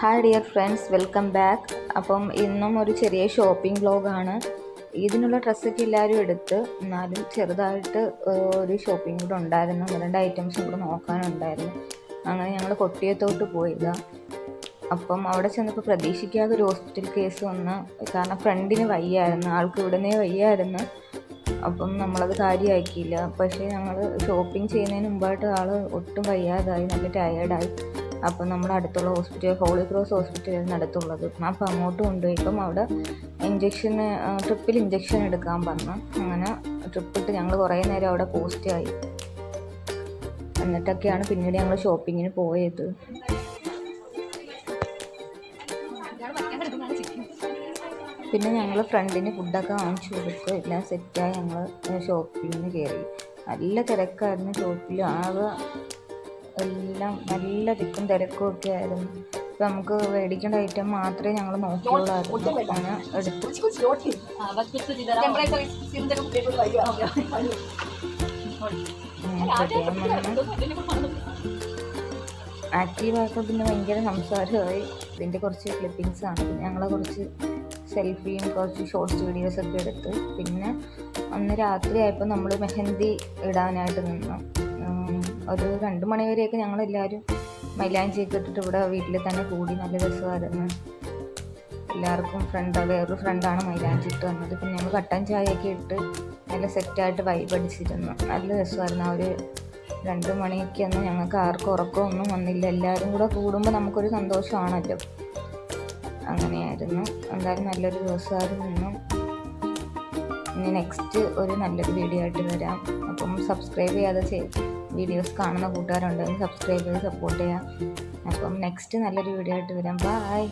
Hi dear friends welcome back അപ്പം ഇന്നും ഒരു ചെറിയ ഷോപ്പിംഗ് വ്ലോഗാണ് ഇതിനുള്ള ഡ്രസ്സൊക്കെ എല്ലാവരും എടുത്ത് എന്നാലും ചെറുതായിട്ട് ഒരു ഷോപ്പിംഗ് കൂടെ ഉണ്ടായിരുന്നു. ഒന്ന് രണ്ട് ഐറ്റംസും കൂടെ നോക്കാനുണ്ടായിരുന്നു. അങ്ങനെ ഞങ്ങൾ കൊട്ടിയത്തോട്ട് പോയില്ല അപ്പം അവിടെ ചെന്നപ്പോൾ പ്രതീക്ഷിക്കാതെ ഒരു ഹോസ്പിറ്റൽ കേസ് വന്ന് കാരണം ഫ്രണ്ടിന് വയ്യായിരുന്നു. ആൾക്ക് ഇവിടുന്നേ വയ്യായിരുന്നു. അപ്പം നമ്മളത് കാര്യമാക്കിയില്ല പക്ഷേ ഞങ്ങൾ ഷോപ്പിംഗ് ചെയ്യുന്നതിന് മുമ്പായിട്ട് ആൾ ഒട്ടും വയ്യാതായി നല്ല ടയേർഡായി അപ്പം നമ്മുടെ അടുത്തുള്ള ഹോസ്പിറ്റൽ ഹോളി ക്രോസ് ഹോസ്പിറ്റലായിരുന്നു അടുത്തുള്ളത്. അപ്പം അങ്ങോട്ട് കൊണ്ടുപോയപ്പം അവിടെ ഇഞ്ചക്ഷന് ട്രിപ്പിൽ ഇഞ്ചക്ഷൻ എടുക്കാൻ പറഞ്ഞു. അങ്ങനെ ട്രിപ്പിട്ട് ഞങ്ങൾ കുറേ നേരം അവിടെ പോസ്റ്റ് ആയി എന്നിട്ടൊക്കെയാണ് പിന്നീട് ഞങ്ങൾ ഷോപ്പിങ്ങിന് പോയത്. പിന്നെ ഞങ്ങൾ ഫ്രണ്ടിന് ഫുഡൊക്കെ വാങ്ങിച്ചു കൊടുത്ത്. എല്ലാം സെറ്റായി ഞങ്ങൾ ഷോപ്പിങ്ങിന് കയറി. നല്ല തിരക്കായിരുന്നു ഷോപ്പിൽ. ആകെ എല്ലാം നല്ല തിക്കും തിരക്കും ഒക്കെ ആയിരുന്നു. ഇപ്പൊ നമുക്ക് മേടിക്കേണ്ട ഐറ്റം മാത്രമേ ഞങ്ങൾ നോക്കിയുള്ളായിരുന്നു. അങ്ങനെ എടുത്ത്. ആക്റ്റീവ് ആയപ്പോൾ പിന്നെ ഭയങ്കര സംസാരമായി. ഇതിന്റെ കുറച്ച് ക്ലിപ്പിങ്സ് ആണ്. പിന്നെ ഞങ്ങളെ കുറച്ച് സെൽഫിയും കുറച്ച് ഷോർട്സ് വീഡിയോസ് ഒക്കെ എടുത്ത്. പിന്നെ അന്ന് രാത്രി ആയപ്പോൾ നമ്മൾ മെഹന്തി ഇടാനായിട്ട് നിന്നു. ഒരു രണ്ട് മണി വരെയൊക്കെ ഞങ്ങളെല്ലാവരും മൈലാഞ്ചിയൊക്കെ ഇട്ടിട്ട് ഇവിടെ വീട്ടിൽ തന്നെ കൂടി നല്ല രസമായിരുന്നു. എല്ലാവർക്കും ഫ്രണ്ട് വേറൊരു ഫ്രണ്ടാണ് മൈലാഞ്ചി ഇട്ട് വന്നത്. പിന്നെ ഞങ്ങൾ കട്ടൻ ചായയൊക്കെ ഇട്ട് നല്ല സെറ്റായിട്ട് വൈബ് അടിച്ചിരുന്നു. നല്ല രസമായിരുന്നു. ആ ഒരു രണ്ട് മണിയൊക്കെ ഒന്നും ഞങ്ങൾക്ക് ആർക്കും ഉറക്കമൊന്നും വന്നില്ല. എല്ലാവരും കൂടെ കൂടുമ്പോൾ നമുക്കൊരു സന്തോഷമാണല്ലോ. അങ്ങനെയായിരുന്നു. എന്തായാലും നല്ലൊരു ദിവസമായിരുന്നു. ഇനി നെക്സ്റ്റ് ഒരു നല്ലൊരു വീഡിയോ ആയിട്ട് വരാം. അപ്പം സബ്സ്ക്രൈബ് ചെയ്യാതെ വീഡിയോസ് കാണുന്ന കൂട്ടുകാരുണ്ടെങ്കിൽ സബ്സ്ക്രൈബ് ചെയ്ത് സപ്പോർട്ട് ചെയ്യാം അപ്പം നെക്സ്റ്റ് നല്ലൊരു വീഡിയോ ആയിട്ട് വരാം. ബൈ